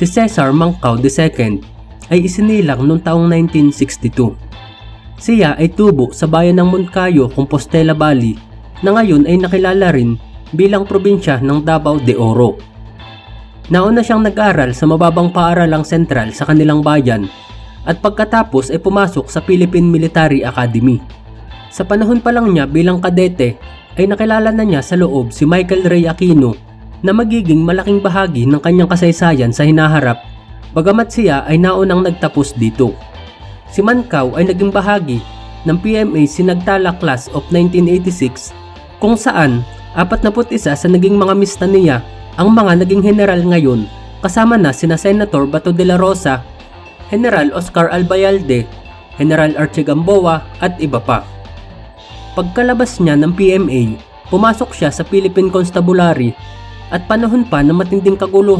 Si Cesar Mancao II ay isinilang noong taong 1962. Siya ay tubo sa bayan ng Moncayo, Compostela Valley na ngayon ay nakilala rin bilang probinsya ng Davao de Oro. Nauna siyang nag-aral sa mababang paaralang sentral sa kanilang bayan at pagkatapos ay pumasok sa Philippine Military Academy. Sa panahon pa lang niya bilang kadete ay nakilala na niya sa loob si Michael Ray Aquino na magiging malaking bahagi ng kanyang kasaysayan sa hinaharap bagamat siya ay naunang nagtapos dito. Si Mancao ay naging bahagi ng PMA Sinagtala Class of 1986 kung saan 41 sa naging mga mista niya ang mga naging general ngayon kasama na sina Senator Bato de la Rosa, General Oscar Albayalde, General Archie Gamboa at iba pa. Pagkalabas niya ng PMA, pumasok siya sa Philippine Constabulary at panahon pa na matinding kaguluhang